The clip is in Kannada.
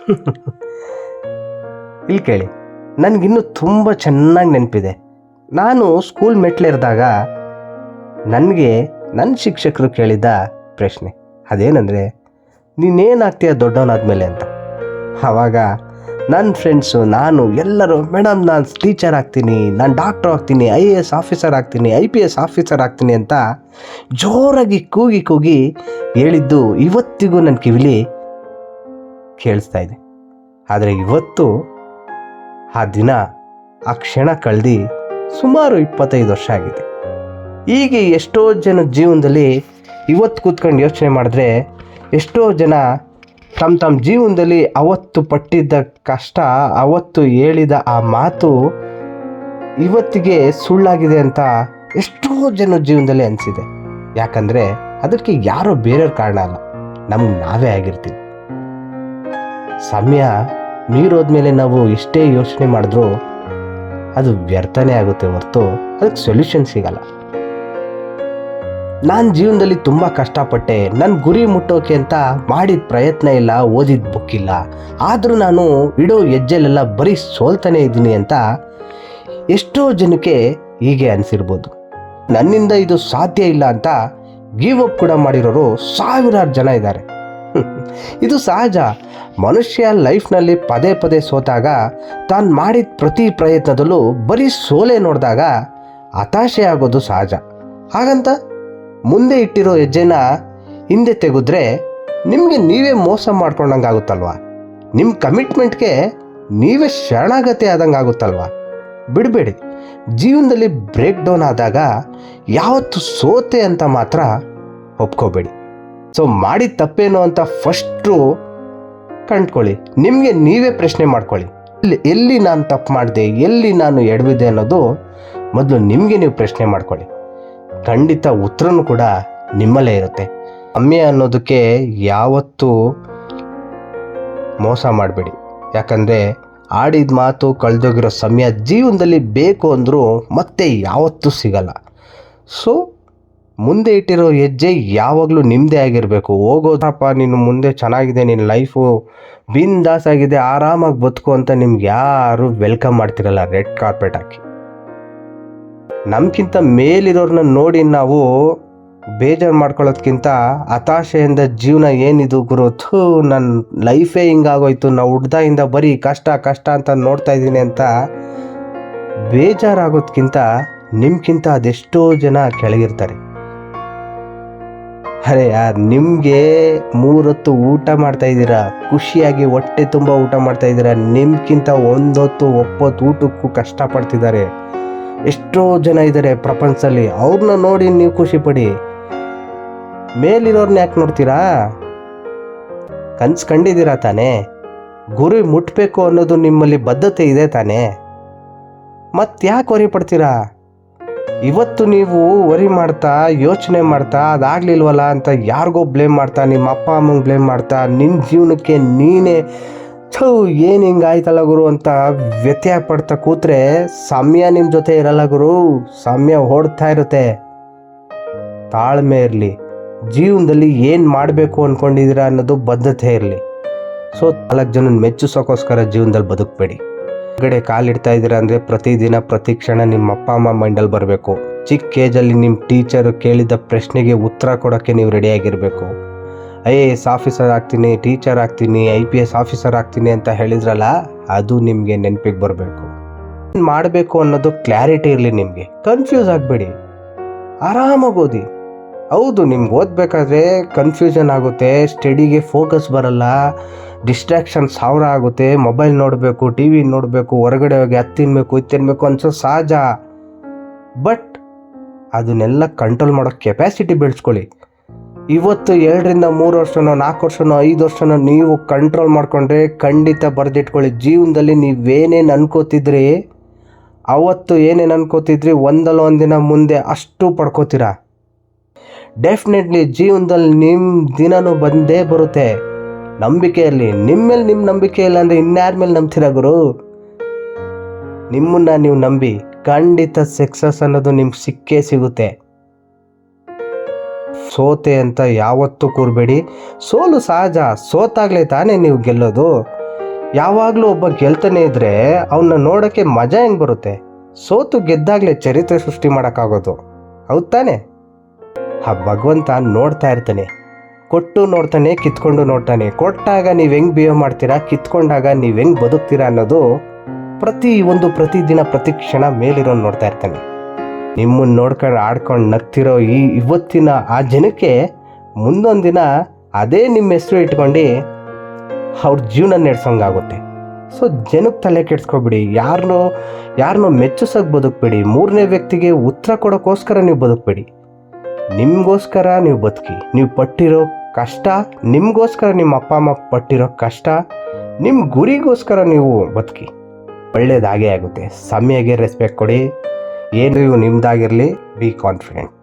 ಇಲ್ಲಿ ಕೇಳಿ, ನನಗಿನ್ನೂ ತುಂಬ ಚೆನ್ನಾಗಿ ನೆನಪಿದೆ. ನಾನು ಸ್ಕೂಲ್ ಮೆಟ್ಲಿರಿದಾಗ ನನಗೆ ನನ್ನ ಶಿಕ್ಷಕರು ಕೇಳಿದ ಪ್ರಶ್ನೆ, ಅದೇನೆಂದರೆ, ನೀನೇನಾಗ್ತೀಯ ದೊಡ್ಡವನಾದ್ಮೇಲೆ ಅಂತ? ಆವಾಗ ನನ್ನ ಫ್ರೆಂಡ್ಸು ನಾನು ಎಲ್ಲರೂ, ಮೇಡಮ್, ನಾನು ಟೀಚರ್ ಆಗ್ತೀನಿ, ನಾನು ಡಾಕ್ಟ್ರ್ ಆಗ್ತೀನಿ ಐ ಎ ಎಸ್ ಆಫೀಸರ್ ಆಗ್ತೀನಿ ಐ ಪಿ ಎಸ್ ಆಫೀಸರ್ ಆಗ್ತೀನಿ ಅಂತ ಜೋರಾಗಿ ಕೂಗಿ ಕೂಗಿ ಹೇಳಿದ್ದು ಇವತ್ತಿಗೂ ನನ್ನ ಕಿವಿಲಿ ಕೇಳಿಸ್ತಾ ಇದೆ. ಆದರೆ ಇವತ್ತು ಆ ದಿನ ಆ ಕ್ಷಣ ಕಳೆದು ಸುಮಾರು ಇಪ್ಪತ್ತೈದು ವರ್ಷ ಆಗಿದೆ. ಹೀಗೆ ಎಷ್ಟೋ ಜನ ಜೀವನದಲ್ಲಿ ಇವತ್ತು ಕೂತ್ಕೊಂಡು ಯೋಚನೆ ಮಾಡಿದ್ರೆ ಎಷ್ಟೋ ಜನ ತಮ್ಮ ತಮ್ಮ ಜೀವನದಲ್ಲಿ ಅವತ್ತು ಪಟ್ಟಿದ್ದ ಕಷ್ಟ, ಅವತ್ತು ಹೇಳಿದ ಆ ಮಾತು ಇವತ್ತಿಗೆ ಸುಳ್ಳಾಗಿದೆ ಅಂತ ಎಷ್ಟೋ ಜನ ಜೀವನದಲ್ಲಿ ಅನಿಸಿದೆ. ಯಾಕಂದರೆ ಅದಕ್ಕೆ ಯಾರೋ ಬೇರೆಯವ್ರ ಕಾರಣ ಅಲ್ಲ. ನಮ್ಗೆ ನಾವೇ ಆಗಿರ್ತೀವಿ. ಸಮಯ ಮೀರೋದ್ಮೇಲೆ ನಾವು ಎಷ್ಟೇ ಯೋಚನೆ ಮಾಡಿದ್ರೂ ಅದು ವ್ಯರ್ಥನೇ ಆಗುತ್ತೆ ಹೊರತು ಅದಕ್ಕೆ ಸೊಲ್ಯೂಷನ್ ಸಿಗಲ್ಲ. ನಾನು ಜೀವನದಲ್ಲಿ ತುಂಬ ಕಷ್ಟಪಟ್ಟೆ ನನ್ನ ಗುರಿ ಮುಟ್ಟೋಕೆ ಅಂತ ಮಾಡಿದ ಪ್ರಯತ್ನ ಇಲ್ಲ, ಓದಿದ ಬುಕ್ ಇಲ್ಲ. ಆದರೂ ನಾನು ಇಡೋ ಹೆಜ್ಜೆಲೆಲ್ಲ ಬರೀ ಸೋಲ್ತಾನೆ ಇದ್ದೀನಿ ಅಂತ ಎಷ್ಟೋ ಜನಕ್ಕೆ ಹೀಗೆ ಅನಿಸಿರ್ಬೋದು. ನನ್ನಿಂದ ಇದು ಸಾಧ್ಯ ಇಲ್ಲ ಅಂತ ಗಿವ್ ಅಪ್ ಕೂಡ ಮಾಡಿರೋರು ಸಾವಿರಾರು ಜನ ಇದ್ದಾರೆ. ಇದು ಸಹಜ. ಮನುಷ್ಯ ಲೈಫ್ನಲ್ಲಿ ಪದೇ ಪದೇ ಸೋತಾಗ, ತಾನು ಮಾಡಿದ ಪ್ರತಿ ಪ್ರಯತ್ನದಲ್ಲೂ ಬರೀ ಸೋಲೆ ನೋಡಿದಾಗ ಹತಾಶೆ ಆಗೋದು ಸಹಜ. ಹಾಗಂತ ಮುಂದೆ ಇಟ್ಟಿರೋ ಹೆಜ್ಜೆನ ಹಿಂದೆ ತೆಗೆದ್ರೆ ನಿಮಗೆ ನೀವೇ ಮೋಸ ಮಾಡ್ಕೊಂಡಂಗೆ ಆಗುತ್ತಲ್ವಾ ನಿಮ್ಮ ಕಮಿಟ್ಮೆಂಟ್ಗೆ ನೀವೇ ಶರಣಾಗತಿ ಆದಂಗೆ ಆಗುತ್ತಲ್ವಾ ಬಿಡಬೇಡಿ. ಜೀವನದಲ್ಲಿ ಬ್ರೇಕ್ ಡೌನ್ ಆದಾಗ ಯಾವತ್ತು ಸೋತೆ ಅಂತ ಮಾತ್ರ ಒಪ್ಕೋಬೇಡಿ. ಸೊ, ಮಾಡಿದ ತಪ್ಪೇನು ಅಂತ ಫಸ್ಟು ಕಂಡ್ಕೊಳ್ಳಿ ನಿಮಗೆ ನೀವೇ ಪ್ರಶ್ನೆ ಮಾಡ್ಕೊಳ್ಳಿ. ಎಲ್ಲಿ ಎಲ್ಲಿ ನಾನು ತಪ್ಪು ಮಾಡಿದೆ, ಎಲ್ಲಿ ನಾನು ಎಡವಿದೆ ಅನ್ನೋದು ಮೊದಲು ನಿಮಗೆ ನೀವು ಪ್ರಶ್ನೆ ಮಾಡ್ಕೊಳ್ಳಿ. ಖಂಡಿತ ಉತ್ತರನೂ ಕೂಡ ನಿಮ್ಮಲ್ಲೇ ಇರುತ್ತೆ. ಅಮ್ಮೆ ಅನ್ನೋದಕ್ಕೆ ಯಾವತ್ತೂ ಮೋಸ ಮಾಡಬೇಡಿ. ಯಾಕಂದರೆ ಆಡಿದ ಮಾತು ಕಳೆದೋಗಿರೋ ಸಮಯ ಜೀವನದಲ್ಲಿ ಬೇಕು ಅಂದರೂ ಮತ್ತೆ ಯಾವತ್ತೂ ಸಿಗಲ್ಲ. ಸೊ ಮುಂದೆ ಇಟ್ಟಿರೋ ಹೆಜ್ಜೆ ಯಾವಾಗಲೂ ನಿಮ್ಮದೇ ಆಗಿರಬೇಕು. ಹೋಗೋದಪ್ಪ ನೀನು ಮುಂದೆ ಚೆನ್ನಾಗಿದೆ, ನಿನ್ನ ಲೈಫು ಬಿಂದಾಸ್ ಆಗಿದೆ, ಆರಾಮಾಗಿ ಬದುಕು ಅಂತ ನಿಮ್ಗೆ ಯಾರು ವೆಲ್ಕಮ್ ಮಾಡ್ತಿರಲ್ಲ ರೆಡ್ ಕಾರ್ಪೆಟ್ ಹಾಕಿ. ನಮ್ಗಿಂತ ಮೇಲಿರೋರನ್ನ ನೋಡಿ ನಾವು ಬೇಜಾರು ಮಾಡ್ಕೊಳ್ಳೋದ್ಕಿಂತ ಹತಾಶೆಯಿಂದ ಜೀವನ ಏನಿದು ಗುರು? ಥೂ ನನ್ನ ಲೈಫೇ ಹಿಂಗಾಗೋಯ್ತು ನಾವು ಹುಡ್ದಾಯಿಂದ ಬರೀ ಕಷ್ಟ ಕಷ್ಟ ಅಂತ ನೋಡ್ತಾ ಇದ್ದೀನಿ ಅಂತ ಬೇಜಾರಾಗೋದ್ಕಿಂತ ನಿಮ್ಗಿಂತ ಅದೆಷ್ಟೋ ಜನ ಕೆಳಗಿರ್ತಾರೆ. ಅರೆ ಯಾರ್, ನಿಮಗೆ ಮೂರೊತ್ತು ಊಟ ಮಾಡ್ತಾ ಇದ್ದೀರಾ? ಖುಷಿಯಾಗಿ ಹೊಟ್ಟೆ ತುಂಬ ಊಟ ಮಾಡ್ತಾ ಇದ್ದೀರಾ? ನಿಮ್ಗಿಂತ ಒಂದೊತ್ತು ಒಪ್ಪತ್ತು ಊಟಕ್ಕೂ ಕಷ್ಟಪಡ್ತಿದ್ದಾರೆ. ಎಷ್ಟೋ ಜನ ಇದ್ದಾರೆ ಪ್ರಪಂಚದಲ್ಲಿ ಅವ್ರನ್ನ ನೋಡಿ ನೀವು ಖುಷಿ ಪಡಿ ಮೇಲಿರೋರ್ನ ಯಾಕೆ ನೋಡ್ತೀರಾ? ಕನ್ಸು ಕಂಡಿದ್ದೀರಾ ತಾನೇ? ಗುರಿ ಮುಟ್ಟಬೇಕು ಅನ್ನೋದು ನಿಮ್ಮಲ್ಲಿ ಬದ್ಧತೆ ಇದೆ ತಾನೇ? ಮತ್ತೆ ಯಾಕೆ ಹೊರಿ ಪಡ್ತೀರಾ? ಇವತ್ತು ನೀವು ವರಿ ಮಾಡ್ತಾ, ಯೋಚನೆ ಮಾಡ್ತಾ, ಅದಾಗ್ಲಿಲ್ವಲ್ಲ ಅಂತ ಯಾರಿಗೋ ಬ್ಲೇಮ್ ಮಾಡ್ತಾ, ನಿಮ್ಮ ಅಪ್ಪ, ಅಮ್ಮಂಗೆ ಬ್ಲೇಮ್ ಮಾಡ್ತಾ ನಿನ್ನ ಜೀವನಕ್ಕೆ ನೀನೇ ಥೂ ಏನು ಹಿಂಗಾಯ್ತಲ್ಲ ಗುರು ಅಂತ ವ್ಯತ್ಯಯ ಪಡ್ತಾ ಕೂತ್ರೆ ಸಮಯ ನಿಮ್ಮ ಜೊತೆ ಇರಲ್ಲ ಗುರು. ಸಮಯ ಓಡ್ತಾ ಇರುತ್ತೆ. ತಾಳ್ಮೆ ಇರಲಿ. ಜೀವನದಲ್ಲಿ ಏನು ಮಾಡಬೇಕು ಅಂದ್ಕೊಂಡಿದ್ದೀರಾ ಅನ್ನೋದು ಬದ್ಧತೆ ಇರಲಿ. ಸೊ ನಾಲ್ಕು ಜನ ಮೆಚ್ಚಿಸೋಕ್ಕೋಸ್ಕರ ಜೀವನದಲ್ಲಿ ಬದುಕಬೇಡಿ. ಹೊರಗಡೆ ಕಾಲಿಡ್ತಾ ಇದ್ದೀರಾ ಅಂದರೆ ಪ್ರತಿದಿನ ಪ್ರತಿ ಕ್ಷಣ ನಿಮ್ಮ ಅಪ್ಪ, ಅಮ್ಮ ಮೈಂಡಲ್ಲಿ ಬರಬೇಕು. ಚಿಕ್ಕ ಏಜಲ್ಲಿ ನಿಮ್ಮ ಟೀಚರು ಕೇಳಿದ ಪ್ರಶ್ನೆಗೆ ಉತ್ತರ ಕೊಡೋಕ್ಕೆ ನೀವು ರೆಡಿಯಾಗಿರಬೇಕು ಐ ಎ ಎಸ್ ಆಫೀಸರ್ ಆಗ್ತೀನಿ, ಟೀಚರ್ ಆಗ್ತೀನಿ, ಐ ಪಿ ಎಸ್ ಆಫೀಸರ್ ಆಗ್ತೀನಿ ಅಂತ ಹೇಳಿದ್ರಲ್ಲ, ಅದು ನಿಮಗೆ ನೆನಪಿಗೆ ಬರಬೇಕು. ಮಾಡಬೇಕು ಅನ್ನೋದು ಕ್ಲಾರಿಟಿ ಇರಲಿ ನಿಮಗೆ. ಕನ್ಫ್ಯೂಸ್ ಆಗಬೇಡಿ. ಆರಾಮಾಗಿ ಓದಿ. ಹೌದು, ನಿಮ್ಗೆ ಓದಬೇಕಾದ್ರೆ ಕನ್ಫ್ಯೂಷನ್ ಆಗುತ್ತೆ ಸ್ಟಡಿಗೆ ಫೋಕಸ್ ಬರಲ್ಲ ಡಿಸ್ಟ್ರಾಕ್ಷನ್ ಸಾವಿರ ಆಗುತ್ತೆ ಮೊಬೈಲ್ ನೋಡಬೇಕು ಟಿ ವಿ ನೋಡಬೇಕು, ಹೊರಗಡೆ ಹೋಗಿ ಅದು ತಿನ್ನಬೇಕು ಇದು ಅನ್ಸೋ ಸಹಜ. ಬಟ್ ಅದನ್ನೆಲ್ಲ ಕಂಟ್ರೋಲ್ ಮಾಡೋ ಕೆಪ್ಯಾಸಿಟಿ ಬೆಳೆಸ್ಕೊಳ್ಳಿ. ಇವತ್ತು ಎರಡರಿಂದ ಮೂರು ವರ್ಷನೋ, ನಾಲ್ಕು ವರ್ಷನೋ, ಐದು ವರ್ಷನೋ ನೀವು ಕಂಟ್ರೋಲ್ ಮಾಡಿಕೊಂಡ್ರೆ ಖಂಡಿತ ಬರೆದಿಟ್ಕೊಳ್ಳಿ. ಜೀವನದಲ್ಲಿ ನೀವೇನೇನು ಅನ್ಕೋತಿದ್ರಿ, ಅವತ್ತು ಏನೇನು ಅನ್ಕೋತಿದ್ರಿ, ಒಂದಲ್ಲ ಒಂದಿನ ಮುಂದೆ ಅಷ್ಟು ಪಡ್ಕೋತೀರಾ? ಡೆಫಿನೆಟ್ಲಿ ಜೀವನದಲ್ಲಿ ನಿಮ್ಮ ದಿನನೂ ಬಂದೇ ಬರುತ್ತೆ. ನಂಬಿಕೆಯಲ್ಲಿ ನಿಮ್ಮ ಮೇಲೆ ನಿಮ್ಮ ನಂಬಿಕೆ ಇಲ್ಲ ಅಂದರೆ ಇನ್ಯಾರ ಮೇಲೆ ನಂಬ್ತೀರಾ ಗುರು? ನಿಮ್ಮನ್ನ ನೀವು ನಂಬಿ ಖಂಡಿತ ಸಕ್ಸಸ್ ಅನ್ನೋದು ನಿಮ್ಗೆ ಸಿಕ್ಕೇ ಸಿಗುತ್ತೆ. ಸೋತೆ ಅಂತ ಯಾವತ್ತೂ ಕೂರಬೇಡಿ. ಸೋಲು ಸಹಜ, ಸೋತಾಗಲೇ ತಾನೇ ನೀವು ಗೆಲ್ಲೋದು. ಯಾವಾಗಲೂ ಒಬ್ಬ ಗೆಲ್ತಾನೆ ಇದ್ರೆ ಅವನ್ನ ನೋಡೋಕ್ಕೆ ಮಜಾ ಹೆಂಗೆ ಬರುತ್ತೆ? ಸೋತು ಗೆದ್ದಾಗಲೇ ಚರಿತ್ರೆ ಸೃಷ್ಟಿ ಮಾಡೋಕ್ಕಾಗೋದು. ಹೌದು ತಾನೆ? ಆ ಭಗವಂತ ನೋಡ್ತಾ ಇರ್ತಾನೆ. ಕೊಟ್ಟು ನೋಡ್ತಾನೆ, ಕಿತ್ಕೊಂಡು ನೋಡ್ತಾನೆ. ಕೊಟ್ಟಾಗ ನೀವು ಹೆಂಗೆ ಬಿಹೇವ್ ಮಾಡ್ತೀರಾ? ಕಿತ್ಕೊಂಡಾಗ ನೀವು ಹೆಂಗೆ ಬದುಕ್ತೀರಾ ಅನ್ನೋದು ಪ್ರತಿ ಒಂದು ಪ್ರತಿದಿನ, ಪ್ರತಿ ಕ್ಷಣ ಮೇಲಿರೋ ನೋಡ್ತಾ ಇರ್ತಾನೆ. ನಿಮ್ಮನ್ನು ನೋಡ್ಕೊಂಡು ಆಡ್ಕೊಂಡು ನಗ್ತಿರೋ ಈ ಇವತ್ತಿನ ಆ ಜನಕ್ಕೆ ಮುಂದೊಂದು ದಿನ ಅದೇ ನಿಮ್ಮ ಹೆಸರು ಇಟ್ಕೊಂಡು ಅವ್ರ ಜೀವನ ನಡೆಸೋಂಗಾಗುತ್ತೆ. ಸೊ ಜನಕ್ಕೆ ತಲೆ ಕೆಡ್ಸ್ಕೊಬಿಡಿ. ಯಾರನ್ನೋ ಯಾರನ್ನೋ ಮೆಚ್ಚಿಸೋಕೆ ಬದುಕಬೇಡಿ. ಮೂರನೇ ವ್ಯಕ್ತಿಗೆ ಉತ್ತರ ಕೊಡೋಕ್ಕೋಸ್ಕರ ನೀವು ಬದುಕಬೇಡಿ. ನಿಮಗೋಸ್ಕರ ನೀವು ಬದುಕಿ, ನೀವು ಪಟ್ಟಿರೋ ಕಷ್ಟ, ನಿಮಗೋಸ್ಕರ ನಿಮ್ಮ ಅಪ್ಪ ಅಮ್ಮ ಪಟ್ಟಿರೋ ಕಷ್ಟ ನಿಮ್ಮ ಗುರಿಗೋಸ್ಕರ ನೀವು ಬದುಕಿ. ಒಳ್ಳೆಯದಾಗೇ ಆಗುತ್ತೆ. ಸಮಯಗೆ ರೆಸ್ಪೆಕ್ಟ್ ಕೊಡಿ. ಏನು ನಿಮ್ಮದಾಗಿರಲಿ ಬಿ ಕಾನ್ಫಿಡೆಂಟ್